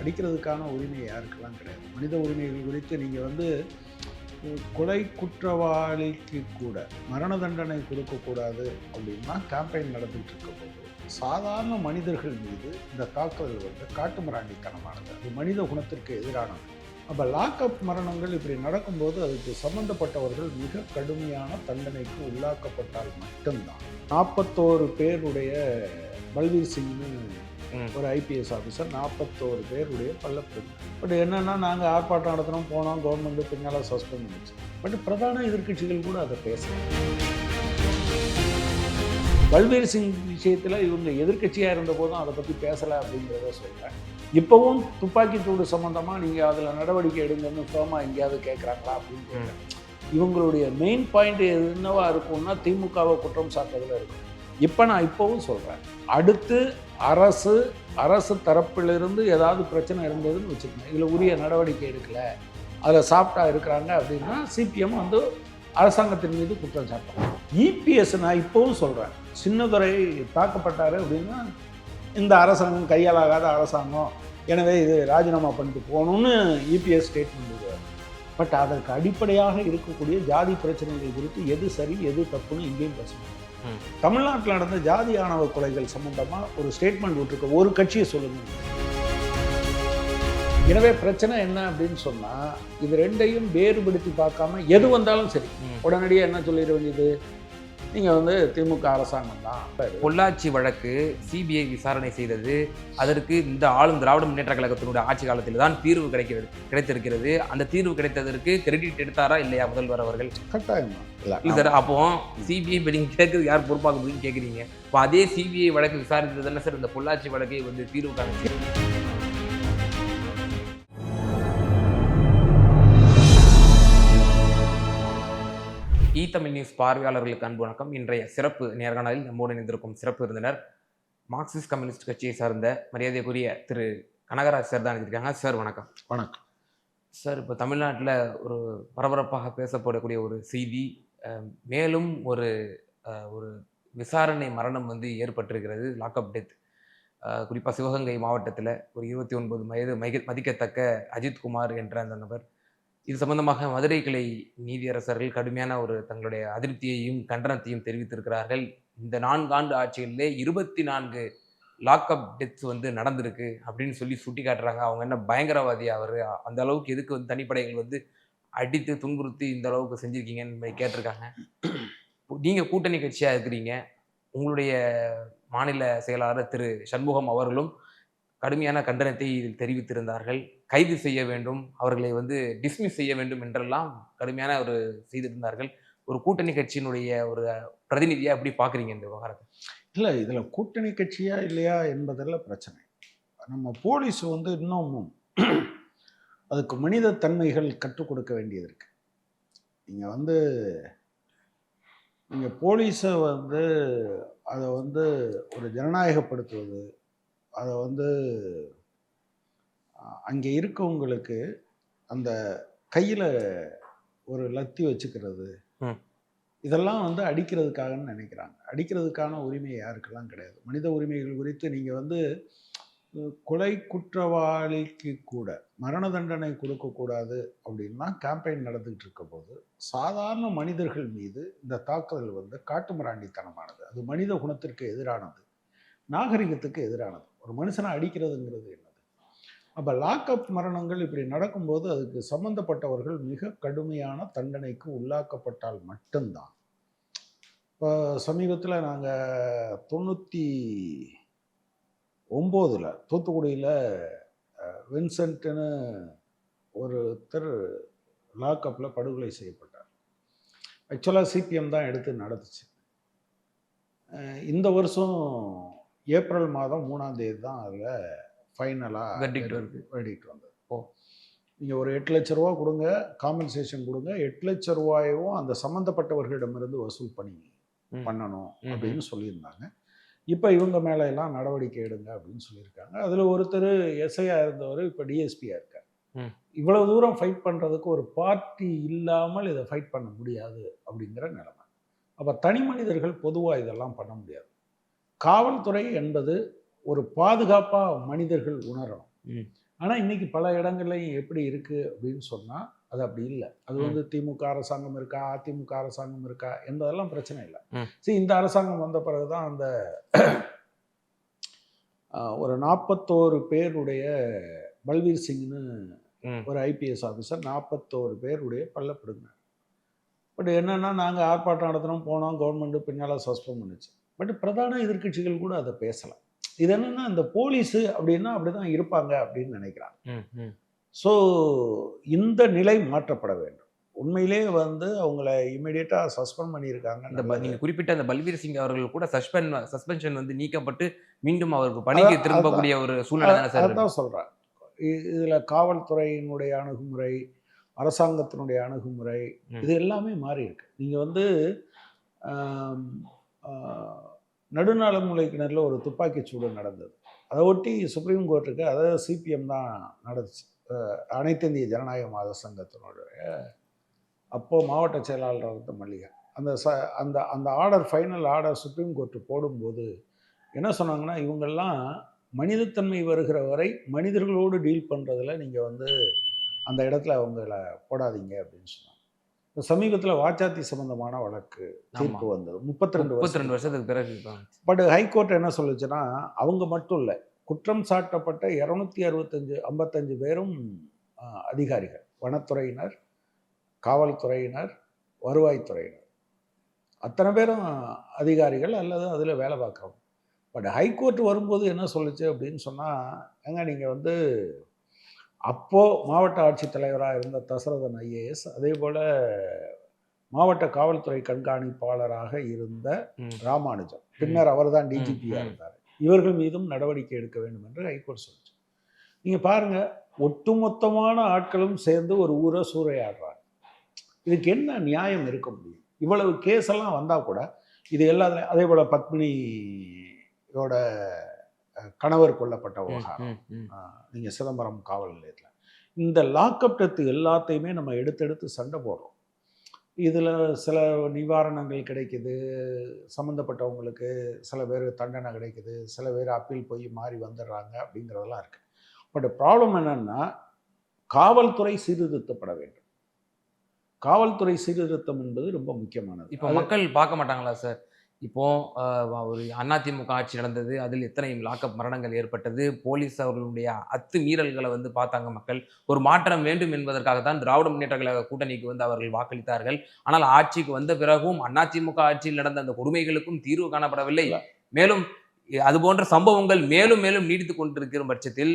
அடிக்கிறதுக்கான உரிமை யாருக்கெல்லாம் கிடையாது? மனித உரிமைகள் குறித்து நீங்கள் வந்து கொலை குற்றவாளிக்கு கூட மரண தண்டனை கொடுக்கக்கூடாது அப்படின்னா கேம்பெயின் நடந்துகிட்டு இருக்க போது சாதாரண மனிதர்கள் மீது இந்த தாக்குதல் வந்து காட்டுமிராண்டித்தனமானது அது மனித குணத்திற்கு எதிரானது. அப்போ லாக்அப் மரணங்கள் இப்படி நடக்கும்போது அதுக்கு சம்பந்தப்பட்டவர்கள் மிக கடுமையான தண்டனைக்கு உள்ளாக்கப்பட்டால் மட்டும்தான். நாற்பத்தோரு பேருடைய பல்வீர் சிங்னு ஒரு ஐபிஎஸ் ஆஃபீஸர் நாற்பத்தோரு பேருடைய பள்ளப்பெண் பட் என்னன்னா நாங்கள் ஆர்ப்பாட்டம் நடத்தினோம் போனோம் கவர்மெண்ட் பின்னால் சஸ்பெண்ட் பண்ணிச்சு. பட் பிரதான எதிர்க்கட்சிகள் கூட அதை பேசல. பல்வீர் சிங் விஷயத்தில் இவங்க எதிர்க்கட்சியாக இருந்த போதும் அதை பற்றி பேசலை அப்படிங்கிறத சொல்கிறேன் இப்போவும் துப்பாக்கி சூடு சம்மந்தமாக நீங்கள் அதில் நடவடிக்கை எடுங்கன்னு ஃபேமாக எங்கேயாவது கேட்குறாங்களா அப்படின்னு இவங்களுடைய மெயின் பாயிண்ட் என்னவா இருக்கும்னா திமுகவை குற்றம் சாட்டுறதுல இருக்கும் இப்போ நான் இப்போவும் சொல்கிறேன் அடுத்து அரசு அரசு தரப்பிலிருந்து ஏதாவது பிரச்சனை இருந்ததுன்னு வச்சுக்கோங்க. இதில் உரிய நடவடிக்கை எடுக்கல. அதில் சாப்பிட்டா இருக்கிறாங்க அப்படின்னா சிபிஎம் வந்து அரசாங்கத்தின் மீது குற்றம் சாட்டும் இபிஎஸ் நான் இப்போவும் சொல்கிறேன் சின்னதுரை தாக்கப்பட்டார் அப்படின்னா இந்த அரசாங்கம் கையாளாகாத அரசாங்கம். எனவே இது ராஜினாமா பண்ணிட்டு போகணும்னு இபிஎஸ் ஸ்டேட்மெண்ட் விடுவார் பட் அதற்கு அடிப்படையாக இருக்கக்கூடிய ஜாதி பிரச்சனைகள் குறித்து எது சரி எது தப்புன்னு இங்கேயும் பேசணும் தமிழ்நாட்டில் நடந்த ஜாதி ஆணவ கொலைகள் சம்பந்தமா ஒரு ஸ்டேட்மெண்ட் விட்டுருக்க ஒரு கட்சியை சொல்லுங்க எனவே பிரச்சனை என்ன அப்படின்னு சொன்னா இது ரெண்டையும் வேறுபடுத்தி பார்க்காம எது வந்தாலும் சரி. உடனடியாக என்ன சொல்லிட வேண்டியது நீங்க வந்து திமுக அரசாங்கம் தான். பொள்ளாச்சி வழக்கு சிபிஐ விசாரணை செய்தது அதற்கு இந்த ஆளும் திராவிட முன்னேற்ற கழகத்தினுடைய ஆட்சி காலத்தில் தான் தீர்வு கிடைக்கிறது கிடைத்திருக்கிறது. அந்த தீர்வு கிடைத்ததற்கு கிரெடிட் எடுத்தாரா இல்லையா முதல்வர் அவர்கள்? கட்டாயமா? இல்ல சார் அப்போ சிபிஐ இப்போ நீங்க கேட்கறது யார் பொறுப்பாக முடியும்னு கேட்குறீங்க இப்போ அதே சிபிஐ வழக்கு விசாரித்தது தானே சார் இந்த பொள்ளாச்சி வழக்கை வந்து தீர்வு காணுச்சு தமிழ் நியூஸ் பார்வையாளர்களுக்கு அன்பு வணக்கம். இன்றைய சிறப்பு நேர்காணலில் நம்மோடு இணைந்திருக்கும் சிறப்பு விருந்தினர் மார்க்சிஸ்ட் கம்யூனிஸ்ட் கட்சியை சார்ந்த மரியாதைக்குரிய திரு கனகராஜ் சார் தான் இருக்காங்க சார் வணக்கம். வணக்கம். சார் இப்போ தமிழ்நாட்டில் ஒரு பரபரப்பாக பேசப்படக்கூடிய ஒரு செய்தி மேலும் ஒரு ஒரு விசாரணை மரணம் வந்து ஏற்பட்டிருக்கிறது. லாக்அப் டெத் குறிப்பாக சிவகங்கை மாவட்டத்தில் ஒரு இருபத்தி ஒன்பது வயது மதி மதிக்கத்தக்க அஜித் குமார் என்ற அந்த நபர் இது சம்பந்தமாக மதுரை கிளை நீதியரசர்கள் கடுமையான ஒரு தங்களுடைய அதிருப்தியையும் கண்டனத்தையும் தெரிவித்திருக்கிறார்கள். இந்த நான்காண்டு ஆட்சியிலே இருபத்தி நான்கு லாக்அப் டெத்ஸ் வந்து நடந்திருக்கு அப்படின்னு சொல்லி சுட்டி காட்டுறாங்க அவங்க என்ன பயங்கரவாதி அவர்? அந்த அளவுக்கு எதுக்கு வந்து தனிப்படைகள் வந்து அடித்து துன்புறுத்தி இந்த அளவுக்கு செஞ்சுருக்கீங்கன்னு மாதிரி கேட்டிருக்காங்க. நீங்கள் கூட்டணி கட்சியாக இருக்கிறீங்க. உங்களுடைய மாநில செயலாளர் திரு சண்முகம் அவர்களும் கடுமையான கண்டனத்தை இதில் தெரிவித்திருந்தார்கள். கைது செய்ய வேண்டும் அவர்களை வந்து டிஸ்மிஸ் செய்ய வேண்டும் என்றெல்லாம் கடுமையான ஒரு செய்திருந்தார்கள். ஒரு கூட்டணி கட்சியினுடைய ஒரு பிரதிநிதியாக எப்படி பார்க்குறீங்க இந்த விவகாரத்தை? இல்லை இதில் கூட்டணி கட்சியா இல்லையா என்பதில் பிரச்சனை. நம்ம போலீஸ் வந்து இன்னமும் அதுக்கு மனித தன்மைகள் கற்றுக் கொடுக்க வேண்டியது இருக்கு. நீங்கள் வந்து நீங்கள் போலீஸை வந்து அதை வந்து ஒரு ஜனநாயகப்படுத்துவது அதை வந்து அங்கே இருக்கவங்களுக்கு அந்த கையில் ஒரு லத்தி வச்சுக்கிறது. இதெல்லாம் வந்து அடிக்கிறதுக்காகன்னு நினைக்கிறாங்க. அடிக்கிறதுக்கான உரிமை யாருக்கெல்லாம் கிடையாது. மனித உரிமைகள் குறித்து நீங்கள் வந்து கொலை குற்றவாளிக்கு கூட மரண தண்டனை கொடுக்கக்கூடாது அப்படின்னா கேம்பெயின் நடந்துகிட்டு இருக்க போது சாதாரண மனிதர்கள் மீது இந்த தாக்குதல் வந்து காட்டுமிராண்டித்தனமானது. அது மனித குணத்திற்கு எதிரானது. நாகரிகத்துக்கு எதிரானது. ஒரு மனுஷனை அடிக்கிறதுங்கிறது என்னது? அப்போ லாக்அப் மரணங்கள் இப்படி நடக்கும்போது அதுக்கு சம்பந்தப்பட்டவர்கள் மிக கடுமையான தண்டனைக்கு உள்ளாக்கப்பட்டால் மட்டும்தான். இப்போ சமீபத்தில் நாங்கள் தொண்ணூற்றி ஒம்போதில் தூத்துக்குடியில் வின்சென்ட்னு ஒருத்தர் லாக்அப்பில் படுகொலை செய்யப்பட்டார். ஆக்சுவலாக சிபிஎம் தான் எடுத்து நடந்துச்சு இந்த வருஷம் ஏப்ரல் மாதம் மூணாம் தேதி தான் அதில் ஃபைனலாக வருது. வெடிக்ட் வந்தது ஓ. நீங்கள் ஒரு எட்டு லட்ச ரூபா கொடுங்க காம்பன்சேஷன் கொடுங்க எட்டு லட்ச ரூபாயும் அந்த சம்மந்தப்பட்டவர்களிடமிருந்து வசூல் பண்ணி. பண்ணணும். அப்படின்னு சொல்லியிருந்தாங்க இப்போ இவங்க மேலே எல்லாம் நடவடிக்கை எடுங்க அப்படின்னு சொல்லியிருக்காங்க அதில் ஒருத்தர் எஸ்ஐயா இருந்தவர் இப்போ டிஎஸ்பியாக இருக்கார். இவ்வளவு தூரம் ஃபைட் பண்ணுறதுக்கு ஒரு பார்ட்டி இல்லாமல் இதை ஃபைட் பண்ண முடியாது அப்படிங்கிற நிலைமை அப்போ தனி மனிதர்கள் பொதுவாக இதெல்லாம் பண்ண முடியாது காவல்துறை என்பது ஒரு பாதுகாப்பாக மனிதர்கள் உணரணும் ம். ஆனால் இன்னைக்கு பல இடங்கள்லையும் எப்படி இருக்குது அப்படின்னு சொன்னால் அது அப்படி இல்லை அது. வந்து திமுக அரசாங்கம் இருக்கா அதிமுக அரசாங்கம் இருக்கா என்பதெல்லாம் பிரச்சனை இல்லை. சரி இந்த அரசாங்கம் வந்த பிறகு தான் அந்த ஒரு நாற்பத்தோரு பேருடைய பல்வீர் சிங்னு. ஒரு ஐபிஎஸ் ஆஃபீஸர் நாற்பத்தோரு பேருடைய பிடுங்கினார் பட் என்னன்னா நாங்கள் ஆர்ப்பாட்டம் நடத்தினோம் போனோம் கவர்மெண்ட்டு பின்னால் சஸ்பெண்ட் பண்ணுச்சு பட் பிரதான எதிர்க்கட்சிகள் கூட அதை பேசலை. இது என்னன்னா இந்த போலீஸு அப்படின்னா அப்படி தான் இருப்பாங்க அப்படின்னு நினைக்கிறாங்க. ஸோ இந்த நிலை மாற்றப்பட வேண்டும். உண்மையிலே வந்து அவங்கள இமிடியேட்டாக சஸ்பெண்ட் பண்ணியிருக்காங்க. இந்த ப- நல்லது. நீங்க குறிப்பிட்ட அந்த பல்வீர் சிங் அவர்கள் கூட சஸ்பெண்ட் சஸ்பென்ஷன் வந்து நீக்கப்பட்டு மீண்டும் அவருக்கு பணிக்கு திரும்பக்கூடிய ஒரு சூழ்நிலை தானே சொல்கிறேன் இதில் காவல்துறையினுடைய அணுகுமுறை அரசாங்கத்தினுடைய அணுகுமுறை. இது எல்லாமே மாறி இருக்கு நீங்கள் வந்து நடுநாளமுலை கிணறுல ஒரு துப்பாக்கி சூடு நடந்தது. அதை ஒட்டி சுப்ரீம் கோர்ட்டுக்கு அதாவது சிபிஎம் தான் நடந்துச்சு. அனைத்து இந்திய ஜனநாயக மாத சங்கத்தினுடைய. அப்போது மாவட்ட செயலாளர் இருந்த மல்லிகா. அந்த ச அந்த அந்த order final order supreme court போடும்போது என்ன சொன்னாங்கன்னா இவங்கெல்லாம் மனிதத்தன்மை வருகிற வரை மனிதர்களோடு டீல் பண்ணுறதுல நீங்கள் வந்து அந்த இடத்துல அவங்கள போடாதீங்க அப்படின்னு சொன்னாங்க. சமீபத்தில் வாச்சாத்தி சம்பந்தமான வழக்கு தீர்ப்பு வந்தது. முப்பத்தி ரெண்டு முப்பத்தி ரெண்டு வருஷத்துக்கு. பிறகு. பட் ஹைகோர்ட் என்ன சொல்லுச்சுன்னா அவங்க மட்டும் இல்லை குற்றம் சாட்டப்பட்ட இரநூத்தி அறுபத்தஞ்சு ஐம்பத்தஞ்சு பேரும் அதிகாரிகள். வனத்துறையினர் காவல்துறையினர் வருவாய்த்துறையினர். அத்தனை பேரும் அதிகாரிகள் அல்லது அதில் வேலை பார்க்குறவங்க. பட் ஹைகோர்ட் வரும்போது என்ன சொல்லுச்சு அப்படின்னு சொன்னால் ஏங்க நீங்கள் வந்து அப்போது மாவட்ட ஆட்சித்தலைவராக இருந்த தசரதன் ஐஏஎஸ் அதே போல் மாவட்ட காவல்துறை கண்காணிப்பாளராக இருந்த. ராமானுஜம். பின்னர் அவர்தான் டிஜிபியாக ம். இருந்தார். இவர்கள் மீதும் நடவடிக்கை எடுக்க வேண்டும் என்று ஹைகோர்ட் சொல்லுச்சு. நீங்கள் பாருங்கள் ஒட்டுமொத்தமான ஆட்களும் சேர்ந்து ஒரு ஊரை சூறையாடுறாங்க. இதுக்கு என்ன நியாயம் இருக்க முடியும்? இவ்வளவு கேஸ் எல்லாம் வந்தால் கூட இது எல்லாத்துலையும் அதே போல் பத்மினியோட கணவர் கொல்லப்பட்ட விவகாரம். நீங்கள் சிதம்பரம் காவல் நிலையத்தில். இந்த லாக்அப் டெத்து எல்லாத்தையுமே நம்ம எடுத்தெடுத்து சண்டை போடுறோம். இதில் சில நிவாரணங்கள் கிடைக்குது. சம்மந்தப்பட்டவங்களுக்கு சில பேர் தண்டனை கிடைக்குது. சில பேர் அப்பீல் போய் மாறி வந்துடுறாங்க அப்படிங்கிறதெல்லாம் இருக்குது பட் ப்ராப்ளம் என்னன்னா காவல்துறை சீர்திருத்தப்பட வேண்டும். காவல்துறை சீர்திருத்தம் என்பது ரொம்ப முக்கியமானது. இப்போ மக்கள் பார்க்க மாட்டாங்களா சார் இப்போ ஒரு அதிமுக ஆட்சி நடந்தது. அதில் எத்தனை லாக்அப் மரணங்கள் ஏற்பட்டது. போலீஸ் அவர்களுடைய அத்து மீறல்களை வந்து பார்த்தாங்க மக்கள். ஒரு மாற்றம் வேண்டும் என்பதற்காகத்தான் திராவிட முன்னேற்ற கழக கூட்டணிக்கு வந்து அவர்கள் வாக்களித்தார்கள். ஆனால் ஆட்சிக்கு வந்த பிறகும் அதிமுக ஆட்சியில் நடந்த அந்த கொடுமைகளுக்கும் தீர்வு காணப்படவில்லை. மேலும் அது போன்ற சம்பவங்கள் மேலும் மேலும் நீடித்து கொண்டிருக்கிற பட்சத்தில்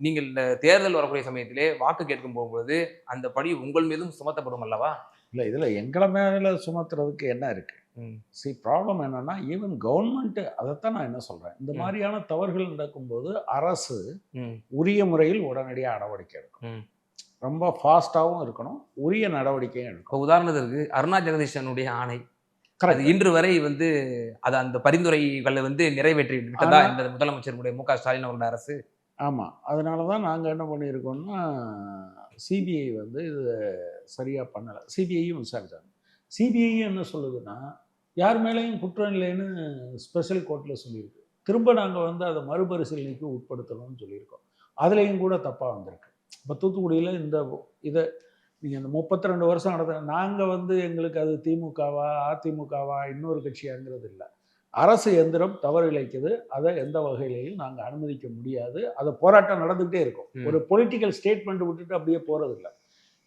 நீங்கள் இந்த தேர்தல் வரக்கூடிய சமயத்திலே வாக்கு கேட்கும் போகும்போது அந்த படி உங்கள் மீதும் சுமத்தப்படும் அல்லவா? இல்லை இதில் எங்களை மேலே சுமத்துறதுக்கு என்ன இருக்குது சி ப்ராப்ளம் என்னன்னா ஈவன் கவர்மெண்ட்டு அதைத்தான் நான் என்ன சொல்கிறேன் இந்த. மாதிரியான தவறுகள் நடக்கும்போது அரசு உரிய முறையில் உடனடியாக நடவடிக்கை எடுக்கணும். ரொம்ப ஃபாஸ்ட்டாகவும் இருக்கணும் உரிய நடவடிக்கையும் எடுக்கணும் இப்போ உதாரணத்திற்கு அருணா ஜெகதீஷனுடைய ஆணை. கரெக்ட் இன்று வரை வந்து அது அந்த பரிந்துரைகளை வந்து நிறைவேற்றி விட்டதா இந்த முதலமைச்சருடைய மு க ஸ்டாலின் அவருடைய அரசு? ஆமாம் அதனால தான் நாங்கள் என்ன பண்ணியிருக்கோம்னா சிபிஐ வந்து இது சரியாக பண்ணலை. சிபிஐயும் விசாரிச்சாங்க. சிபிஐயும் என்ன சொல்லுதுன்னா யார் மேலேயும் குற்றம் இல்லைன்னு ஸ்பெஷல் கோர்ட்டில் சொல்லியிருக்கு. திரும்ப நாங்கள் வந்து அதை மறுபரிசீலனைக்கு உட்படுத்தணும்னு சொல்லியிருக்கோம். அதுலேயும் கூட தப்பாக வந்திருக்கு. இப்போ தூத்துக்குடியில் இந்த இதை நீங்கள் இந்த முப்பத்தி ரெண்டு வருஷம் நடந்த நாங்கள் வந்து எங்களுக்கு அது திமுகவா அதிமுகவா இன்னொரு கட்சியாங்கிறது இல்லை. அரசு எந்திரம் தவறு இழைக்குது. அதை எந்த வகையிலையும் நாங்கள் அனுமதிக்க முடியாது. அது போராட்டம் நடந்துகிட்டே இருக்கும். ஒரு பொலிட்டிக்கல் ஸ்டேட்மெண்ட் விட்டுட்டு அப்படியே போகிறது இல்லை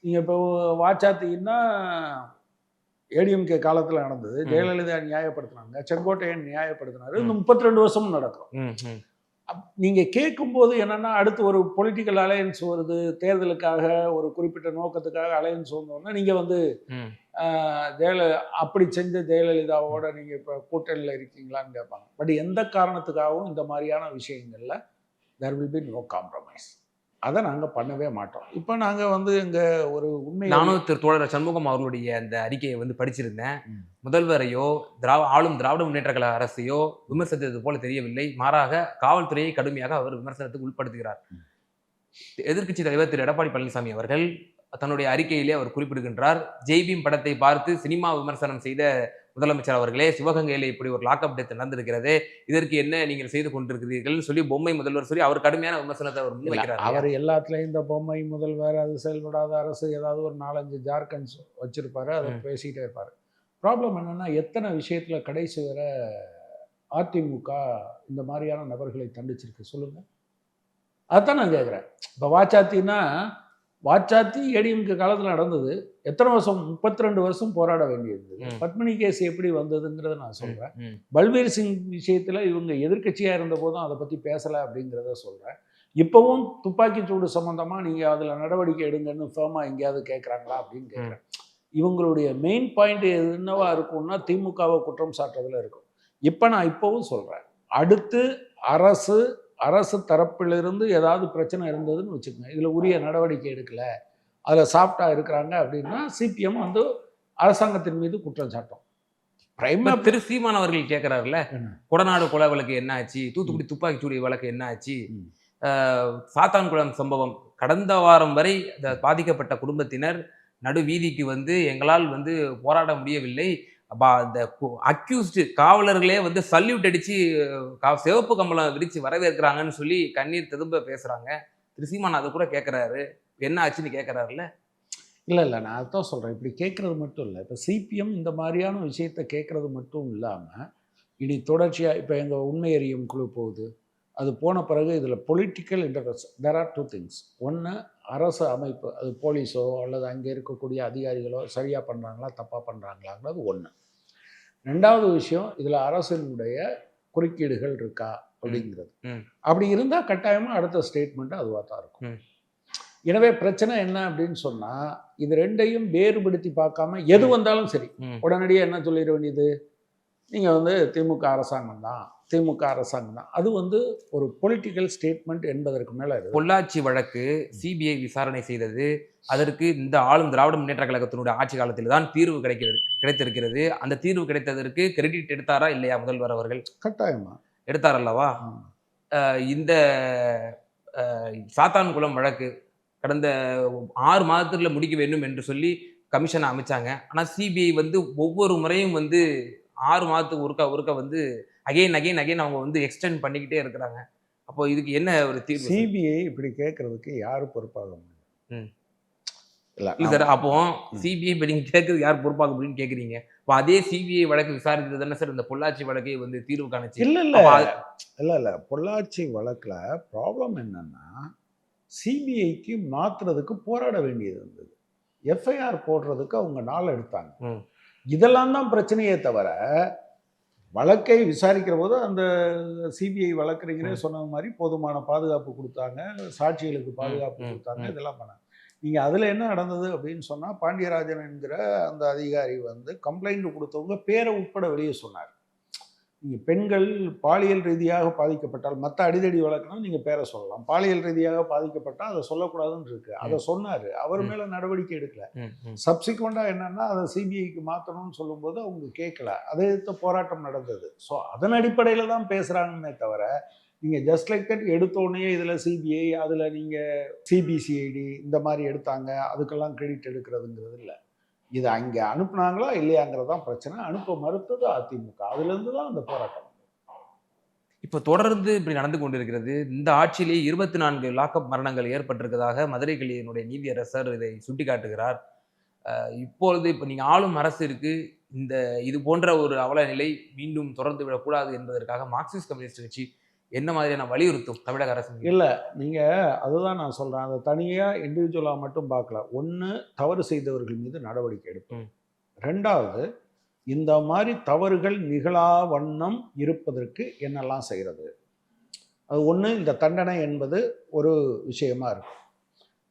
நீங்கள் இப்போ வாச்சாத்தீங்கன்னா ஏடிஎம்கே காலத்தில் நடந்தது. ஜெயலலிதா நியாயப்படுத்தினாங்க. செங்கோட்டையன் நியாயப்படுத்தினாரு. இந்த முப்பத்தி ரெண்டு வருஷமும் நடக்கும். நீங்க கேட்கும்போது என்னன்னா அடுத்து ஒரு பொலிட்டிக்கல் அலையன்ஸ் வருது. தேர்தலுக்காக ஒரு குறிப்பிட்ட நோக்கத்துக்காக அலையன்ஸ் வந்தோம்னா நீங்க வந்து ஜெயல அப்படி செஞ்ச ஜெயலலிதாவோட நீங்க இப்ப கூட்டணியில் இருக்கீங்களான்னு கேட்பாங்க. பட் எந்த காரணத்துக்காகவும் இந்த மாதிரியான விஷயங்கள்ல there will be no compromise அதை நாங்க பண்ணவே மாட்டோம். இப்போ நாங்க வந்து எங்க ஒரு உண்மை நானும் திரு தோழர் சண்முகம் அவர்களுடைய அந்த அறிக்கையை வந்து படிச்சிருந்தேன். முதல்வரையோ திராவ ஆளும் திராவிட முன்னேற்ற கழக அரசையோ விமர்சித்தது போல தெரியவில்லை. மாறாக காவல்துறையை கடுமையாக அவர் விமர்சனத்துக்கு உட்படுத்துகிறார். எதிர்க்கட்சி தலைவர் திரு எடப்பாடி பழனிசாமி அவர்கள் தன்னுடைய அறிக்கையிலே அவர் குறிப்பிடுகின்றார். ஜெய்பீம் படத்தை பார்த்து சினிமா விமர்சனம் செய்த முதலமைச்சர் அவர்களே சிவகங்கையில இப்படி ஒரு லாக்அப் டெத் நடந்திருக்கிறது. இதற்கு என்ன நீங்கள் செய்து கொண்டிருக்கிறீர்கள் சொல்லி பொம்மை முதல்வர் சொல்லி அவர் கடுமையான விமர்சனத்தை அவர் முன்வைக்கிறார் அவர் எல்லாத்துலேயும் இந்த பொம்மை முதல்வர் அது செயல்படாத அரசு ஏதாவது ஒரு நாலஞ்சு ஜார்க்கண்ட்ஸ் வச்சிருப்பாரு அதை. பேசிக்கிட்டே இருப்பாரு. ப்ராப்ளம் என்னன்னா எத்தனை விஷயத்துல கடைசி வரை அதிமுக இந்த மாதிரியான நபர்களை தண்டிச்சிருக்கு சொல்லுங்க. அதான் நான் கேட்குறேன் இப்போ வாச்சாத்தின்னா வாச்சாத்தி ஏடிஎம்கே காலத்தில் நடந்தது. எத்தனை வருஷம்? முப்பத்தி ரெண்டு வருஷம் போராட வேண்டியிருந்தது. பத்மினி கேஸ் எப்படி வந்ததுங்கிறத நான் சொல்கிறேன். பல்பீர் சிங் விஷயத்தில் இவங்க எதிர்க்கட்சியாக இருந்த போதும் அதை பற்றி பேசலை அப்படிங்கிறத சொல்கிறேன் இப்போவும் துப்பாக்கிச் சூடு சம்மந்தமாக நீங்கள் அதில் நடவடிக்கை எடுங்கன்னு ஃபேமாக எங்கேயாவது கேட்குறாங்களா அப்படின்னு கேட்குறேன் இவங்களுடைய மெயின் பாயிண்ட் என்னவா இருக்கும்னா திமுகவை குற்றம் சாட்டுறதுல இருக்கும். இப்போ நான் இப்போவும் சொல்கிறேன் அடுத்து அரசு அரசு தரப்பிலிருந்து ஏதாவது பிரச்சனை இருந்ததுன்னு வச்சுக்கோங்க. இதில் உரிய நடவடிக்கை எடுக்கல. அதில் சாஃப்டாக இருக்கிறாங்க அப்படின்னா சிபிஎம் வந்து அரசாங்கத்தின் மீது குற்றம் சாட்டும். இப்ப பிரைமா திரு சீமான் அவர்கள் கேட்கிறாருல்ல என்ன? கொடநாடு கொலை வழக்கு என்ன ஆச்சு தூத்துக்குடி துப்பாக்கி சூடி வழக்கு என்ன ஆச்சு சாத்தான்குளம் சம்பவம். கடந்த வாரம் வரை பாதிக்கப்பட்ட குடும்பத்தினர் நடு வீதிக்கு வந்து எங்களால் வந்து போராட முடியவில்லை. அப்ப இந்த அக்யூஸ்டு காவலர்களே வந்து சல்யூட் அடித்து கா- சிவப்பு கம்பளம் விரித்து வரவேற்கிறாங்கன்னு சொல்லி கண்ணீர் திரும்ப பேசுகிறாங்க திரு சீமான் அதை கூட கேட்குறாரு என்ன ஆச்சுன்னு கேட்குறாருல்ல இல்லை இல்லை. நான் அதுதான் சொல்கிறேன் இப்படி கேட்குறது மட்டும் இல்லை. இப்போ சிபிஎம் இந்த மாதிரியான விஷயத்த கேட்குறது மட்டும் இல்லாமல் இனி தொடர்ச்சியாக இப்போ எங்கள் உண்மை அறியும் குழு போகுது. அது போன பிறகு இதில் political interest there are two things ஒன்று அரசு அமைப்பு அது போலீஸோ அல்லது அங்கே இருக்கக்கூடிய அதிகாரிகளோ சரியாக பண்ணுறாங்களா தப்பாக பண்ணுறாங்களாங்கிறது ஒன்று ரெண்டாவது விஷயம் இதில் அரசினுடைய குறுக்கீடுகள் இருக்கா அப்படிங்கிறது. அப்படி இருந்தால் கட்டாயமாக அடுத்த ஸ்டேட்மெண்ட் அதுவாக தான் இருக்கும். எனவே பிரச்சனை என்ன அப்படின்னு சொன்னால் இது ரெண்டையும் வேறுபடுத்தி பார்க்காம எது. வந்தாலும் சரி. உடனடியாக என்ன சொல்லிட வேண்டியது நீங்கள் வந்து திமுக அரசாங்கம் தான் திமுக அரசாங்கம் தான். அது வந்து ஒரு பொலிட்டிக்கல் ஸ்டேட்மெண்ட் என்பதற்கு மேலே பொள்ளாச்சி வழக்கு சிபிஐ விசாரணை செய்தது. அதற்கு இந்த ஆளும் திராவிட முன்னேற்ற கழகத்தினுடைய ஆட்சி காலத்தில் தான் தீர்வு கிடைக்கிறது கிடைத்திருக்கிறது. அந்த தீர்வு கிடைத்ததற்கு கிரெடிட் எடுத்தாரா இல்லையா முதல்வர் அவர்கள்? கட்டாயமா. எடுத்தார் அல்லவா ம். அஹ் இந்த சாத்தான்குளம் வழக்கு கடந்த ஆறு மாதத்துல முடிக்க வேண்டும் என்று சொல்லி கமிஷனை அமைச்சாங்க. ஆனா சிபிஐ வந்து ஒவ்வொரு முறையும் வந்து ஆறு மாதத்துக்கு ஒருக்கா ஒருக்கா வந்து அகைன் அகைன் அகைன் அவங்க வந்து எக்ஸ்டெண்ட் பண்ணிக்கிட்டே இருக்கிறாங்க. அப்போ இதுக்கு என்ன ஒரு தீர்வு? சிபிஐ இப்படி கேட்கறதுக்கு யார் பொறுப்பாக முடியும்? ம். இல்லை சார் அப்போ சிபிஐ இப்போ நீங்க கேட்கறது யார் பொறுப்பாக அப்படின்னு கேக்குறீங்க இப்போ அதே சிபிஐ வழக்கு விசாரித்தது தானே சார் இந்த பொள்ளாச்சி வழக்கை வந்து தீர்வு காணுச்சு. இல்லை இல்லை. இல்லை இல்லை. பொள்ளாச்சி வழக்கில் ப்ராப்ளம் என்னன்னா சிபிஐக்கு மாற்றுறதுக்கு போராட வேண்டியது இருந்தது. எஃப்ஐஆர் போடுறதுக்கு அவங்க நாள் எடுத்தாங்க. இதெல்லாம் தான் பிரச்சனையே தவிர வழக்கை விசாரிக்கிற போது அந்த சிபிஐ வழக்கறிஞரே ம். சொன்னது மாதிரி போதுமான பாதுகாப்பு கொடுத்தாங்க சாட்சிகளுக்கு பாதுகாப்பு கொடுத்தாங்க. இதெல்லாம் பண்ணாங்க நீங்கள் அதில் என்ன நடந்தது அப்படின்னு சொன்னால் பாண்டியராஜன் என்கிற அந்த அதிகாரி வந்து கம்ப்ளைண்ட் கொடுத்தவங்க பேரை உட்பட வெளியே சொன்னார் நீங்கள் பெண்கள் பாலியல் ரீதியாக பாதிக்கப்பட்டால் மற்ற அடிதடி வழக்குனா நீங்கள் பேரை சொல்லலாம். பாலியல் ரீதியாக பாதிக்கப்பட்டால் அதை சொல்லக்கூடாதுன்னு இருக்கு. அதை சொன்னார். அவர். மேலே நடவடிக்கை எடுக்கல. சப்சிக்வெண்ட்டாக என்னன்னா அதை சிபிஐக்கு மாற்றணும்னு சொல்லும்போது அவங்க கேட்கல. அதை எதிர்த்த போராட்டம் நடந்தது. ஸோ அதன் அடிப்படையில் தான் பேசுகிறாங்கன்னே தவிர நீங்கள் ஜஸ்ட் லைக் தட் எடுத்தோடனே இதில் சிபிஐ அதில் நீங்கள் சிபிசிஐடி இந்த மாதிரி எடுத்தாங்க. அதுக்கெல்லாம் கிரெடிட் எடுக்கிறதுங்கிறது இல்லை. இது அங்கே அனுப்புனாங்களா இல்லையாங்கிறது தான் பிரச்சனை. அனுப்ப மறுத்தது அதிமுக. அதுலேருந்து தான் அந்த போராட்டம் இப்போ தொடர்ந்து இப்படி நடந்து கொண்டிருக்கிறது. இந்த ஆட்சியிலே இருபத்தி நான்கு லாக்அப் மரணங்கள் ஏற்பட்டிருக்கிறதாக மதுரை கிளியினுடைய நீதியரசர் இதை சுட்டிக்காட்டுகிறார். இப்பொழுது இப்போ நீங்கள் ஆளும் அரசு இருக்கு இந்த இது போன்ற ஒரு அவல நிலை மீண்டும் தொடர்ந்து விடக்கூடாது என்பதற்காக மார்க்சிஸ்ட் கம்யூனிஸ்ட் கட்சி என்ன மாதிரியான வலியுறுத்தும் தமிழக அரசு? இல்லை நீங்கள் அதுதான் நான் சொல்கிறேன் அதை தனியாக இண்டிவிஜுவலாக மட்டும் பார்க்கல. ஒன்று தவறு செய்தவர்கள் மீது நடவடிக்கை எடுப்போம். ம். ரெண்டாவது இந்த மாதிரி தவறுகள் நிகழா வண்ணம் இருப்பதற்கு என்னெல்லாம் செய்கிறது அது ஒன்று இந்த தண்டனை என்பது ஒரு விஷயமா இருக்கும்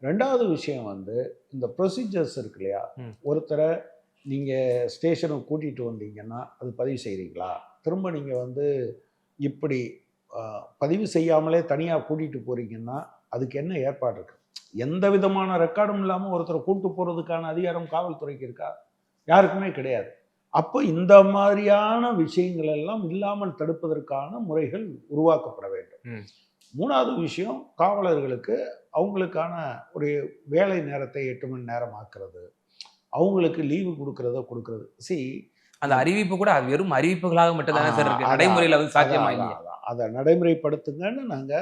ரெண்டாவது விஷயம் வந்து இந்த ப்ரொசீஜர்ஸ் இருக்கு இல்லையா. ஒருத்தரை நீங்கள் ஸ்டேஷனுக்கு கூட்டிகிட்டு வந்தீங்கன்னா அது பதிவு செய்கிறீங்களா திரும்ப நீங்கள் வந்து இப்படி பதிவு செய்யாமலே தனியாக கூட்டிகிட்டு போகிறீங்கன்னா அதுக்கு என்ன ஏற்பாடு இருக்கு? எந்த விதமான ரெக்கார்டும் இல்லாமல் ஒருத்தரை கூட்டு போகிறதுக்கான அதிகாரம் காவல்துறைக்கு இருக்கா? யாருக்குமே கிடையாது. அப்போ இந்த மாதிரியான விஷயங்கள் எல்லாம் இல்லாமல் தடுப்பதற்கான முறைகள் உருவாக்கப்பட வேண்டும். மூணாவது விஷயம் காவலர்களுக்கு அவங்களுக்கான ஒரு வேலை நேரத்தை எட்டு மணி நேரம் ஆக்குறது. அவங்களுக்கு லீவு கொடுக்கறத கொடுக்கறது. சி அந்த அறிவிப்பு கூட அது வெறும் அறிவிப்புகளாக மட்டும் தானே சார் இருக்கு. நடைமுறையில வந்து சாத்தியமா இல்லையா அதை நடைமுறைப்படுத்துங்கன்னு நாங்க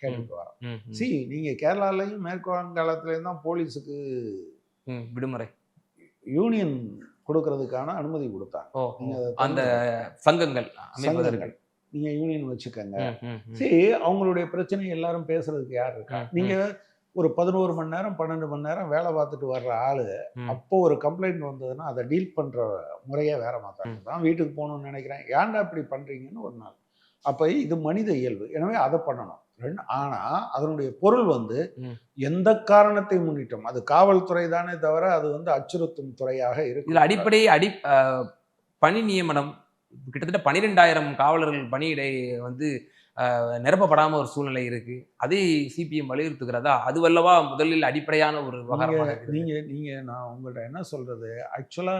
கேட்டுட்டு வரோம். சி நீங்க கேரளாலையும் மேற்கு வங்காளத்துலேயும் தான் போலீஸுக்கு விடுமுறை. யூனியன் கொடுக்கறதுக்கான அனுமதி கொடுத்தாங்க. அந்த சங்கங்கள் சங்கங்கள். நீங்க யூனியன் வச்சுக்கோங்க. சரி அவங்களுடைய பிரச்சனை எல்லாரும் பேசுறதுக்கு யார் இருக்கா? நீங்க ஒரு பதினோரு மணி நேரம் பன்னெண்டு மணி நேரம் வேலை பார்த்துட்டு வர்ற ஆளு. அப்போ ஒரு கம்ப்ளைண்ட் வந்ததுன்னா அதை டீல் பண்ற முறையே வேற மாத்தாங்க தான் வீட்டுக்கு போகணும்னு நினைக்கிறேன். ஏன்டா இப்படி பண்றீங்கன்னு ஒரு நாள். அப்ப இது மனித இயல்பு. எனவே அதை பண்ணணும். ரெண்டு ஆனா அதனுடைய பொருள் வந்து. எந்த காரணத்தை முன்னிட்டும்? அது காவல்துறை தானே தவிர அது வந்து அச்சுறுத்தும் துறையாக இருக்கு இதுல அடிப்படை அடி அஹ், பணி நியமனம் கிட்டத்தட்ட பனிரெண்டாயிரம் காவலர்கள் பணியிடை வந்து நிரப்பப்படாம ஒரு சூழ்நிலை இருக்கு. அதை சிபிஎம் வலியுறுத்துகிறதா? அது வல்லவா முதலில் அடிப்படையான ஒரு. நீங்க நீங்க நான் உங்கள்ட்ட என்ன சொல்றது? ஆக்சுவலா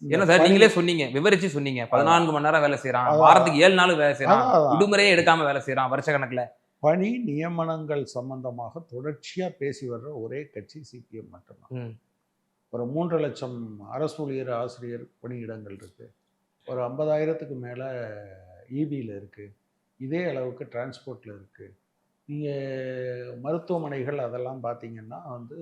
என்ன சார் நீங்களே சொன்னீங்க விவரிச்சு சொன்னீங்க. பதினான்கு மணி நேரம் வேலை செய்யறான். வாரத்துக்கு ஏழு நாள் வேலை செய்யறான். விடுமுறையே எடுக்காம வேலை செய்யறான் வருஷ கணக்குல. பணி நியமனங்கள் சம்பந்தமாக தொடர்ச்சியா பேசி வர்ற ஒரே கட்சி சிபிஎம் மட்டும்தான். ஒரு மூன்று லட்சம் அரசு ஊழியர் ஆசிரியர் பணியிடங்கள் இருக்கு. ஒரு ஐம்பதாயிரத்துக்கு மேல இபியில் இருக்கு. இதே அளவுக்கு டிரான்ஸ்போர்ட்ல இருக்கு. நீங்க மருத்துவமனைகள் அதெல்லாம் பார்த்தீங்கன்னா வந்து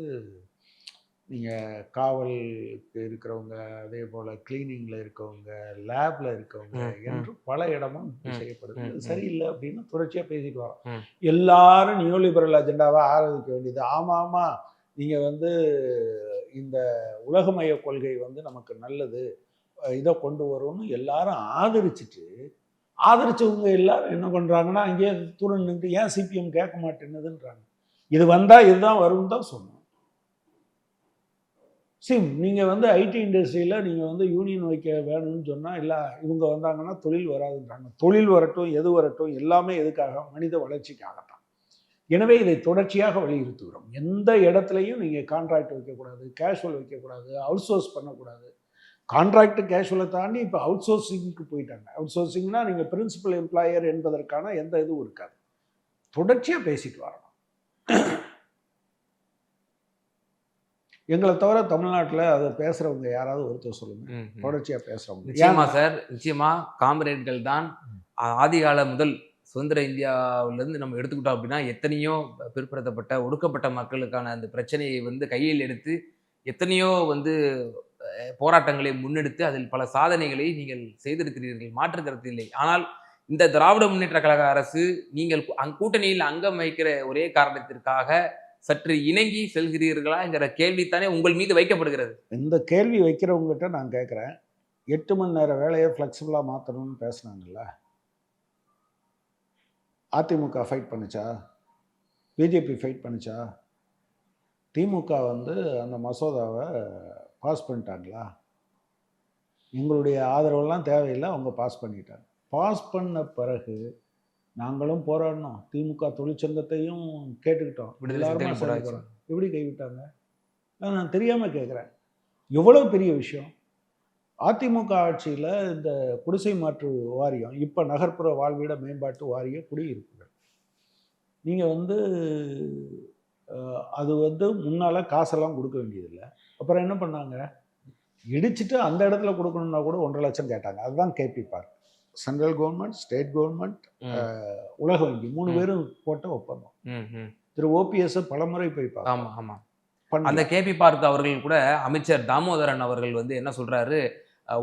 நீங்க காவலுக்கு இருக்கிறவங்க அதே போல கிளீனிங்ல இருக்கவங்க லேப்ல இருக்கவங்க. என்று பல இடமும் செய்யப்படுது. ம். சரியில்லை அப்படின்னு தொடர்ச்சியா பேசிட்டு வரோம். எல்லாரும் நியோலிபரல் அஜெண்டாவை ஆரம்பிக்க வேண்டியது. ஆமா ஆமா. நீங்க வந்து இந்த உலகமய கொள்கை வந்து நமக்கு நல்லது. இதை கொண்டு வரும்னு எல்லாரும் ஆதரிச்சிட்டு ஆதரிச்சவங்க எல்லாரும் என்ன பண்றாங்கன்னா அங்கேயே தூரம் நின்று ஏன் சிபிஎம் கேட்க மாட்டேன்னுதுன்றாங்க. இது வந்தா இதுதான் வரும்னு தான் சொன்னோம். சிம் நீங்கள் வந்து ஐடி இண்டஸ்ட்ரியில் நீங்கள் வந்து யூனியன் வைக்க வேணும்னு சொன்னால் இல்லை இவங்க வந்தாங்கன்னா தொழில் வராதுன்றாங்க. தொழில் வரட்டும் எது வரட்டும் எல்லாமே எதுக்காக? மனித வளர்ச்சிக்காகத்தான். எனவே இதை தொடர்ச்சியாக வலியுறுத்துகிறோம். எந்த இடத்துலையும் நீங்கள் கான்ட்ராக்ட் வைக்கக்கூடாது கேஷுவல் வைக்கக்கூடாது அவுட் சோர்ஸ் பண்ணக்கூடாது கான்ட்ராக்ட் கேஷுவலை தாண்டி இப்போ அவுட் சோர்சிங்க்கு போயிட்டாங்க. அவுட் சோர்சிங்னா நீங்கள் பிரின்சிபல் எம்ப்ளாயர் என்பதற்கான எந்த இதுவும் இருக்காது. தொடர்ச்சியாக பேசிட்டு வரணும். எங்களை தவிர தமிழ்நாட்டில் அதை பேசுகிறவங்க யாராவது ஒருத்தர் சொல்லுங்க. ம், ம். தொடர்ச்சியாக பேசுகிறவங்க நிச்சயமா சார் நிச்சயமா காம்ரேட்கள் தான் ஆதிகால முதல் சுதந்திர இந்தியாவுல இருந்து நம்ம எடுத்துக்கிட்டோம் அப்படின்னா எத்தனையோ பிற்படுத்தப்பட்ட ஒடுக்கப்பட்ட மக்களுக்கான அந்த பிரச்சனையை வந்து கையில் எடுத்து எத்தனையோ வந்து போராட்டங்களை முன்னெடுத்து அதில் பல சாதனைகளை நீங்கள் செய்திருக்கிறீர்கள். மாற்று கருத்து இல்லை. ஆனால் இந்த திராவிட முன்னேற்ற கழக அரசு நீங்கள் அங் கூட்டணியில் அங்கம் வைக்கிற ஒரே காரணத்திற்காக சற்று இணங்கி செல்கிறீர்களாங்கிற கேள்வித்தானே உங்கள் மீது வைக்கப்படுகிறது. இந்த கேள்வி வைக்கிறவங்ககிட்ட நான் கேட்குறேன். எட்டு மணி நேர வேலையை ஃப்ளெக்சிபிளாக மாற்றணும்னு பேசுனாங்கல்ல? அதிமுக ஃபைட் பண்ணுச்சா? பிஜேபி ஃபைட் பண்ணுச்சா? திமுக வந்து அந்த மசோதாவை பாஸ் பண்ணிட்டாங்களா? எங்களுடைய ஆதரவெல்லாம் தேவையில்லை அவங்க பாஸ் பண்ணிட்டாங்க. பாஸ் பண்ண பிறகு நாங்களும் போராடினோம். திமுக தொழிற்சங்கத்தையும் கேட்டுக்கிட்டோம். எப்படி கைவிட்டாங்க? நான் நான் தெரியாமல் கேட்குறேன் எவ்வளோ பெரிய விஷயம்? அதிமுக ஆட்சியில் இந்த குடிசை மாற்று வாரியம் இப்போ நகர்ப்புற வாழ்விட மேம்பாட்டு வாரிய குடியிருப்புகள். நீங்கள் வந்து அது வந்து முன்னால் காசெல்லாம் கொடுக்க வேண்டியதில்லை. அப்புறம் என்ன பண்ணாங்க? இடிச்சிட்டு அந்த இடத்துல கொடுக்கணும்னா கூட ஒன்றரை லட்சம் கேட்டாங்க. அதுதான் KP park central government state government உலக வங்கி மூணு. பேரும் போட்ட ஒப்பந்தம். திரு ஓபிஎஸ் பலமுறை போய். அந்த கேபி பார்க் அவர்கள் கூட அமைச்சர் தாமோதரன் அவர்கள் வந்து என்ன சொல்றாரு?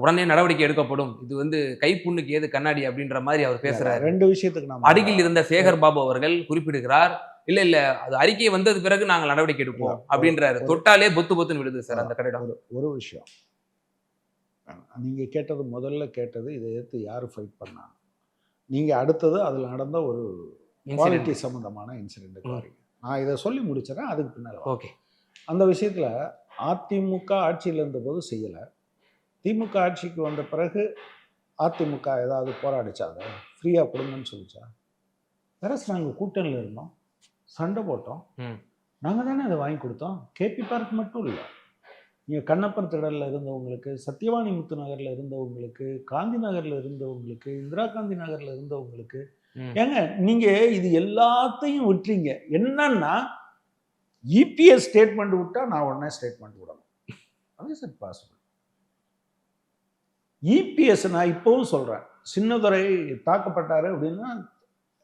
உடனே நடவடிக்கை எடுக்கப்படும். இது வந்து கைப்புண்ணுக்கு ஏது கண்ணாடி அப்படின்ற மாதிரி அவர் பேசுறாரு. ரெண்டு விஷயத்துக்கு நம்ம அருகில் இருந்த சேகர் பாபு அவர்கள் குறிப்பிடுகிறார் இல்ல இல்ல அது அறிக்கை வந்தது பிறகு நாங்கள் நடவடிக்கை எடுப்போம் அப்படின்றாரு. தொட்டாலே பொத்து பொத்துன்னு விடுது சார் அந்த ஒரு ஒரு விஷயம். நீங்க கேட்டது முதல்ல கேட்டது இதை எதிர்த்து யார் ஃபைட் பண்ணா? நீங்க அடுத்தது அதுல நடந்த ஒரு குவாலிட்டி சம்பந்தமான இன்சிடென்ட் ம். வரீங்க. நான் இதை சொல்லி முடிச்சிடறேன் அதுக்கு பின்னால. ஓகே. அந்த விஷயத்துல அதிமுக ஆட்சியில் இருந்தபோது செய்யல. திமுக ஆட்சிக்கு வந்த பிறகு அதிமுக ஏதாவது போராடிச்சா அதை? ஃப்ரீயாக கொடுங்கன்னு சொல்லிச்சா? பெரஸ் நாங்கள் கூட்டணியில் இருந்தோம். சண்டை போட்டோம். நாங்கள் தானே அதை வாங்கி கொடுத்தோம்? கேபி பார்க் மட்டும் இல்லை. நீங்கள் கண்ணப்பர் திடலில் இருந்தவங்களுக்கு சத்யவாணி முத்து நகரில் இருந்தவங்களுக்கு காந்தி நகரில் இருந்தவங்களுக்கு இந்திரா காந்தி நகரில் இருந்தவங்களுக்கு ஏங்க நீங்கள் இது எல்லாத்தையும் விட்டுறீங்க. என்னன்னா இபிஎஸ் ஸ்டேட்மெண்ட் விட்டா நான் உடனே ஸ்டேட்மெண்ட் விடணும். அது சார் பாசிபிள் இபிஎஸ் நான் இப்போவும் சொல்கிறேன் சின்னதுரை தாக்கப்பட்டாரு அப்படின்னா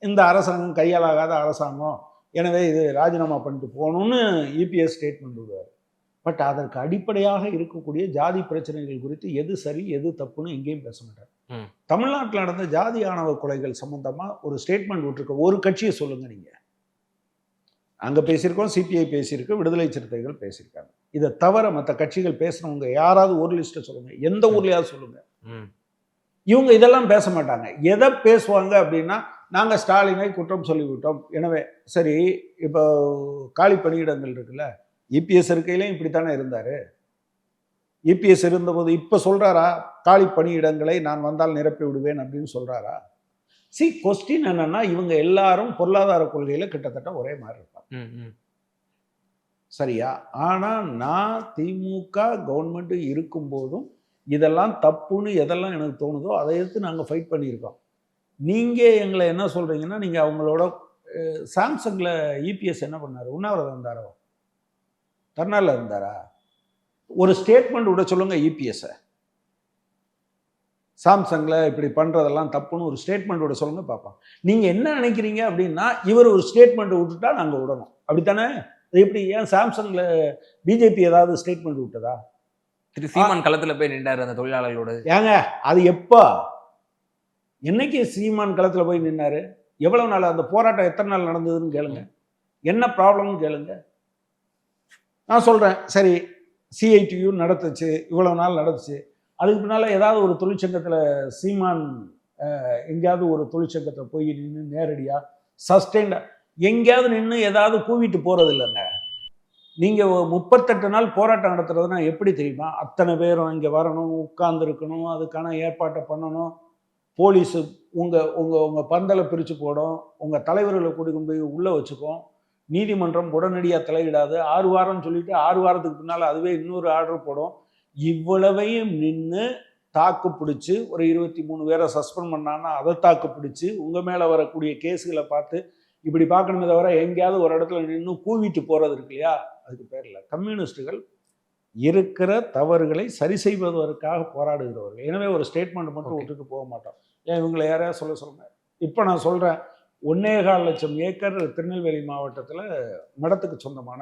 இந்த அரசாங்கம் கையாலாகாத அரசாங்கம். எனவே இது ராஜினாமா பண்ணிட்டு போகணும்னு இபிஎஸ் ஸ்டேட்மெண்ட் விடுவார். பட் அதற்கு அடிப்படையாக இருக்கக்கூடிய ஜாதி பிரச்சனைகள் குறித்து எது சரி எது தப்புன்னு எங்கேயும் பேச மாட்டார். தமிழ்நாட்டில் நடந்த ஜாதி ஆணவ கொலைகள் சம்பந்தமாக ஒரு ஸ்டேட்மெண்ட் விட்டுருக்க ஒரு கட்சியை சொல்லுங்க நீங்கள் அங்கே பேசியிருக்கோம் சிபிஐ பேசியிருக்கு விடுதலை சிறுத்தைகள் பேசியிருக்காங்க. இதை தவிர மற்ற கட்சிகள் பேசுனவங்க யாராவது ஒரு லிஸ்ட்டை சொல்லுங்க. எந்த ஊர்லயாவது சொல்லுங்க. இவங்க இதெல்லாம் பேச மாட்டாங்க. எதை பேசுவாங்க அப்படின்னா நாங்கள் ஸ்டாலினை குற்றம் சொல்லிவிட்டோம். எனவே சரி இப்போ காலி பணியிடங்கள் இருக்குல்ல இபிஎஸ் இருக்கையிலையும் இப்படித்தானே இருந்தார்? இபிஎஸ் இருந்தபோது இப்போ சொல்கிறாரா காலி பணியிடங்களை நான் வந்தால் நிரப்பி விடுவேன் அப்படின்னு சொல்கிறாரா சி கொஸ்டின் என்னன்னா இவங்க எல்லாரும் பொருளாதார கொள்கையில் கிட்டத்தட்ட ஒரே மாதிரி இருப்பாங்க. சரியா? ஆனால் நான் திமுக கவர்மெண்ட் இருக்கும்போதும் இதெல்லாம் தப்புன்னு எதெல்லாம் எனக்கு தோணுதோ அதை எடுத்து நாங்கள் ஃபைட் பண்ணியிருக்கோம். நீங்கள் எங்களை என்ன சொல்கிறீங்கன்னா நீங்கள் அவங்களோட சாம்சங்கில் இபிஎஸ் என்ன பண்ணார்? உண்ணாவிரதம் இருந்தாரோ தர்ணாவில் இருந்தாரா? ஒரு ஸ்டேட்மெண்ட் விட சொல்லுங்க இபிஎஸ்ஸை சாம்சங்கில் இப்படி பண்ணுறதெல்லாம் தப்புன்னு ஒரு ஸ்டேட்மெண்ட் விட சொல்லுங்க பார்ப்போம். நீங்கள் என்ன நினைக்கிறீங்க அப்படின்னா இவர் ஒரு ஸ்டேட்மெண்ட் விட்டுட்டா நாங்கள் விடணும். அப்படித்தானே? அது எப்படி? ஏன் சாம்சங்கில் பிஜேபி ஏதாவது ஸ்டேட்மெண்ட் விட்டதா? திரு சீமான் களத்துல போய் நின்றாரு அந்த தொழிலாளர்களோட. ஏங்க அது எப்போ? என்னைக்கு சீமான் களத்தில் போய் நின்னாரு? எவ்வளவு நாள் அந்த போராட்டம் எத்தனை நாள் நடந்ததுன்னு கேளுங்க. என்ன ப்ராப்ளம்னு கேளுங்க. நான் சொல்கிறேன் சரி சிஐடியு நடத்துச்சு இவ்வளோ நாள் நடந்துச்சு. அதுக்கு பின்னால் ஏதாவது ஒரு தொழிற்சங்கத்தில் சீமான் எங்கேயாவது ஒரு தொழிற்சங்கத்தில் போய் நின்று நேரடியாக சஸ்டெயின்டாக எங்கேயாவது நின்று ஏதாவது கூவிட்டு போகிறது இல்லைங்க. நீங்கள் முப்பத்தெட்டு நாள் போராட்டம் நடத்துறதுனா எப்படி தெரியுமா? அத்தனை பேரும் இங்கே வரணும் உட்கார்ந்துருக்கணும் அதுக்கான ஏற்பாட்டை பண்ணணும். போலீஸு உங்கள் உங்கள் உங்கள் பந்தலை பிரித்து போடும் உங்கள் தலைவர்களை கூட்டிட்டு போய் உள்ளே வச்சுக்கும். நீதிமன்றம் உடனடியாக தலையிடாது. ஆறு வாரம்னு சொல்லிட்டு ஆறு வாரத்துக்கு பின்னால் அதுவே இன்னொரு ஆர்டர் போடும். இவ்வளவையும் நின்று தாக்கு பிடிச்சி ஒரு இருபத்தி மூணு பேரை சஸ்பெண்ட் பண்ணான்னா அதை தாக்கு பிடிச்சி உங்கள் மேலே வரக்கூடிய கேஸுகளை பார்த்து இப்படி பார்க்கணுமே தவிர எங்கேயாவது ஒரு இடத்துல நின்று கூவிட்டு போகிறது இருக்கு இல்லையா? அதுக்கு பேர் இல்லை. கம்யூனிஸ்டுகள் இருக்கிற தவறுகளை சரி செய்வதற்காக போராடுகிறவர்கள். எனவே ஒரு ஸ்டேட்மெண்ட் மட்டும். விட்டுட்டு போக மாட்டோம். ஏன் இவங்களை யாரையா சொல்ல சொல்லுங்க? இப்போ நான் சொல்கிறேன் ஒன்னே கால் லட்சம் ஏக்கர் திருநெல்வேலி மாவட்டத்தில் மடத்துக்கு சொந்தமான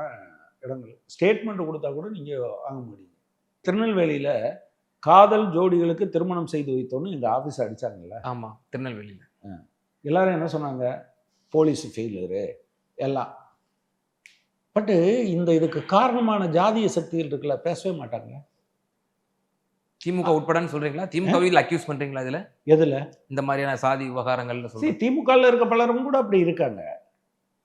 இடங்கள். ஸ்டேட்மெண்ட் கொடுத்தா கூட நீங்கள் வாங்க முடியும். திருநெல்வேலியில் காதல் ஜோடிகளுக்கு திருமணம் செய்து வைத்தோன்னு எங்கள் ஆஃபீஸ் அடிச்சாங்கல்ல? ஆமா திருநெல்வேலியில. எல்லாரும் என்ன சொன்னாங்க? போலீஸ் ஃபெயிலரு எல்லாம். பட்டு இந்த இதுக்கு காரணமான ஜாதிய சக்திகள் இருக்குல்ல பேசவே மாட்டாங்க திமுக உட்படன்னு சொல்றீங்களா? திமுகவில் அக்யூஸ் பண்றீங்களா இதுல? எதுல? இந்த மாதிரியான சாதி விவகாரங்கள்னு சரி சொல்றேன் திமுகவில் இருக்க பலரும் கூட அப்படி இருக்காங்க.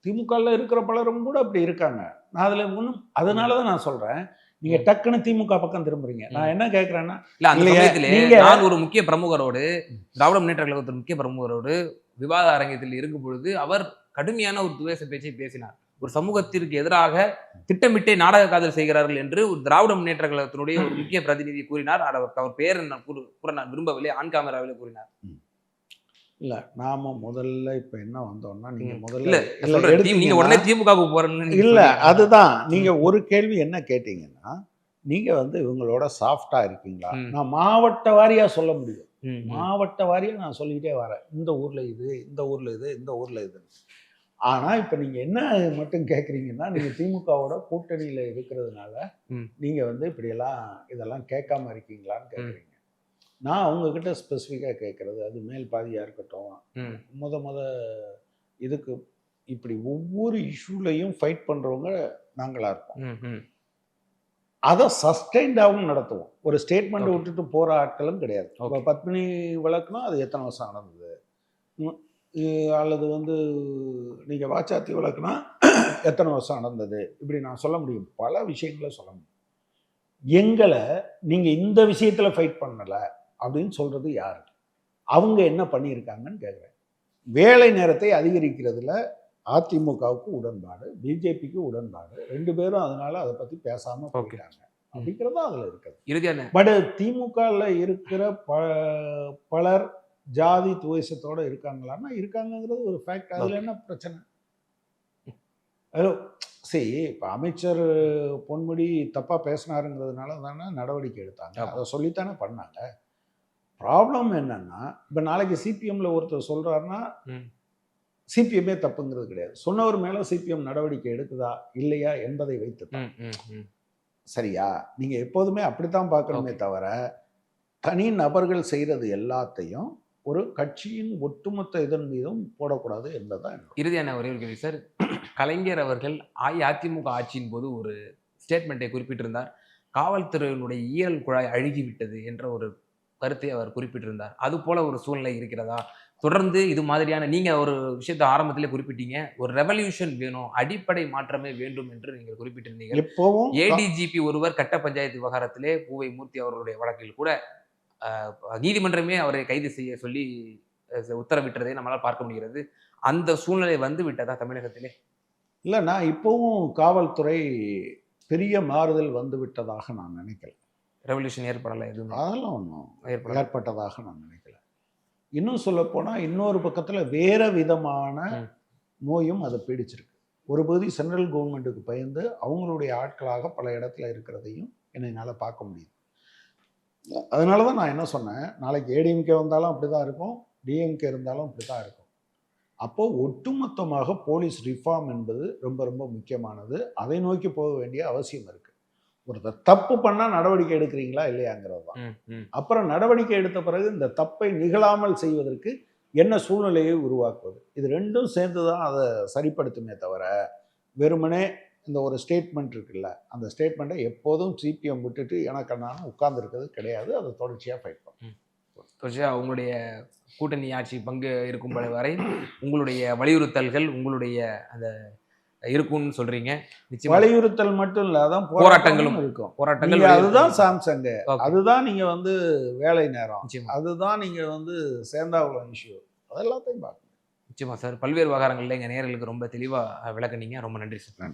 திமுகவில் இருக்கிற பலரும் கூட அப்படி இருக்காங்க. நான் அதில் ஒன்றும் அதனால தான் நான் சொல்கிறேன் நீங்கள் டக்குன்னு திமுக பக்கம் திரும்புறீங்க. நான் என்ன கேட்குறேன்னா இல்ல அந்த சமயத்திலே நீங்க- நான் ஒரு முக்கிய பிரமுகரோடு திராவிட முன்னேற்ற கழகத்தின் முக்கிய பிரமுகரோடு விவாத அரங்கத்தில் இருக்கும் பொழுது அவர் கடுமையான ஒரு துவேச பேச்சை பேசினார். ஒரு சமூகத்திற்கு எதிராக திட்டமிட்டே நாடக காதல் செய்கிறார்கள் என்று ஒரு திராவிட முன்னேற்ற கழகத்தினுடைய ஒரு முக்கிய பிரதிநிதி கூறினார். அவர் அவர் பெயர் நான் கூறு- நான் விரும்பவில்லை. ஆன் கேமராவில் கூறினார். இல்லை நாம முதல்ல இப்போ என்ன வந்தோம்னா நீங்கள் ம். முதல்ல நீங்க உடனே திமுகவுக்கு போறேன்னு நீங்க இல்ல. அதுதான். நீங்க ஒரு கேள்வி என்ன கேட்டீங்கன்னா நீங்க வந்து இவங்களோட சாஃப்டா இருக்கீங்களா. நான் மாவட்ட வாரியா சொல்ல முடியும். மாவட்ட வாரியா நான் சொல்லிக்கிட்டே வரேன். இந்த ஊர்ல இது இந்த ஊர்ல இது இந்த ஊர்ல இது ஆனா இப்ப நீங்க என்ன மட்டும் கேக்குறீங்கன்னா நீங்க திமுகவோட கூட்டணியில இருக்கிறதுனால ம். நீங்க வந்து இப்படியெல்லாம் இதெல்லாம் கேட்காம இருக்கீங்களான்னு கேக்குறீங்க நான் உங்ககிட்ட ஸ்பெசிஃபிக்காக கேட்கறது அது மேல் பாதியா இருக்கட்டும். முத முத இதுக்கு இப்படி ஒவ்வொரு இஷ்யூலையும் ஃபைட் பண்றவங்க நாங்களா இருப்போம் ம், ம். அதை சஸ்டைன்டாகவும் நடத்துவோம் ஒரு ஸ்டேட்மெண்ட். விட்டுட்டு போற ஆட்களும் கிடையாது இப்போ. பத்மினி வழக்குனா அது எத்தனை வருஷம் நடந்தது அல்லது வந்து நீங்க வாச்சாத்தி வழக்குனா எத்தனை வருஷம் நடந்தது? இப்படி நான் சொல்ல முடியும். பல விஷயங்களை சொல்ல முடியும். எங்களை நீங்க இந்த விஷயத்துல ஃபைட் பண்ணல அப்படின்னு சொல்றது யாரு? அவங்க என்ன பண்ணியிருக்காங்கன்னு கேட்குறேன் வேலை நேரத்தை அதிகரிக்கிறதுல அதிமுகவுக்கு உடன்பாடு பிஜேபிக்கு உடன்பாடு ரெண்டு பேரும் அதனால அதை பத்தி பேசாம போகிறாங்க அப்படிங்கிறது அதுல இருக்குது. பட் திமுகவில் இருக்கிற ப பலர் ஜாதி துவேஷத்தோட இருக்காங்களான்னா இருக்காங்கங்கிறது ஒரு ஃபேக்ட் அதுல என்ன பிரச்சனை? ஹலோ சரி இப்போ அமைச்சர் பொன்முடி தப்பா பேசினாருங்கிறதுனால தானே நடவடிக்கை எடுத்தாங்க. அதை சொல்லித்தானே பண்ணாங்க. ப்ராப்ளம் என்னன்னா இப்போ நாளைக்கு சிபிஎம்ல ஒருத்தர் சொல்றாருன்னா ம். சிபிஎம்மே தப்புங்கிறது கிடையாது. சொன்னவர் மேல சிபிஎம் நடவடிக்கை எடுக்குதா இல்லையா என்பதை வைத்து. சரியா? நீங்க எப்போதுமே அப்படித்தான் பார்க்கணுமே தவிர தனி நபர்கள் செய்யறது எல்லாத்தையும் ஒரு கட்சியின் ஒட்டுமொத்த இதன் மீதும் போடக்கூடாது என்பதுதான் இறுதியான ஒரே ஒரு கேள்வி சார் கலைஞர் அவர்கள் அஇஅதிமுக ஆட்சியின் போது ஒரு ஸ்டேட்மெண்ட்டை குறிப்பிட்டிருந்தார். காவல்துறையினுடைய ஈரல் குழாய் அழுகிவிட்டது என்ற ஒரு கருத்தை அவர் குறிப்பிட்டிருந்தார். அது போல ஒரு சூழ்நிலை இருக்கிறதா? தொடர்ந்து இது மாதிரியான நீங்க ஒரு விஷயத்தை ஆரம்பத்திலே குறிப்பிட்டீங்க. ஒரு ரெவல்யூஷன் வேணும் அடிப்படை மாற்றமே வேண்டும் என்று நீங்கள் குறிப்பிட்டிருந்தீங்க எப்பவும் ஏடிஜிபி ஒருவர் கட்ட பஞ்சாயத்து விவகாரத்திலே பூவை மூர்த்தி அவர்களுடைய வழக்கில் கூட நீதிமன்றமே அவரை கைது செய்ய சொல்லி உத்தரவிட்டதை நம்மளால் பார்க்க முடிகிறது. அந்த சூழ்நிலை வந்து விட்டதா தமிழகத்திலே? இல்லை நான் இப்போவும் காவல்துறை பெரிய மாறுதல் வந்து விட்டதாக நான் நினைக்கல. ரெவல்யூஷன் ஏற்படலை எதுவுமே? அதெல்லாம் ஒன்றும் ஏற்பட்டதாக நான் நினைக்கல. இன்னும் சொல்ல போனால் இன்னொரு பக்கத்தில் வேற விதமான. நோயும் அதை பீடிச்சிருக்கு. ஒரு பகுதி சென்ட்ரல் கவர்மெண்ட்டுக்கு பயந்து அவங்களுடைய ஆட்களாக பல இடத்துல இருக்கிறதையும் என்னால் பார்க்க முடியுது. அதனால தான் நான் என்ன சொன்னேன்? நாளைக்கு ஏடிஎம்கே வந்தாலும் அப்படி தான் இருக்கும் டிஎம்கே இருந்தாலும் அப்படி தான் இருக்கும். அப்போ ஒட்டுமொத்தமாக போலீஸ் ரிஃபார்ம் என்பது ரொம்ப ரொம்ப முக்கியமானது. அதை நோக்கி போக வேண்டிய அவசியம் இருக்கு. ஒருத்தர் தப்பு பண்ணால் நடவடிக்கை எடுக்கிறீங்களா இல்லையாங்கிறது தான். அப்புறம் நடவடிக்கை எடுத்த பிறகு இந்த தப்பை நிகழாமல் செய்வதற்கு என்ன சூழ்நிலையை உருவாக்குவது? இது ரெண்டும் சேர்ந்து தான் அதை சரிப்படுத்துமே தவிர வெறுமனே இந்த ஒரு ஸ்டேட்மெண்ட் இருக்குல்ல அந்த ஸ்டேட்மெண்ட்டை எப்போதும் சிபிஎம் விட்டுட்டு எனக்கண்ணான உட்கார்ந்துருக்கிறது கிடையாது. அதை தொடர்ச்சியாக ஃபைட் பண்ணும் தொடர்ச்சியா உங்களுடைய கூட்டணி ஆட்சி பங்கு இருக்கும் வரை உங்களுடைய வலியுறுத்தல்கள் உங்களுடைய அந்த இருக்கும்னு சொல்றீங்க. வலியுறுத்தல் மட்டும் இல்லை அதான் போராட்டங்களும் இருக்கும். போராட்டங்கள் அதுதான் வலியுறுத்தல். சாம்சங். Okay. அதுதான் நீங்க வந்து வேலை நேரம். அதுதான் நீங்க வந்து சேர்ந்தாகுளம் இஷ்யூ அதெல்லாத்தையும் பார்க்கணும். நிச்சயமா சார். பல்வேறு விவகாரங்கள்ல எங்க நேயர்களுக்கு ரொம்ப தெளிவா அஹ், விளக்குனீங்க. ரொம்ப நன்றி சார்.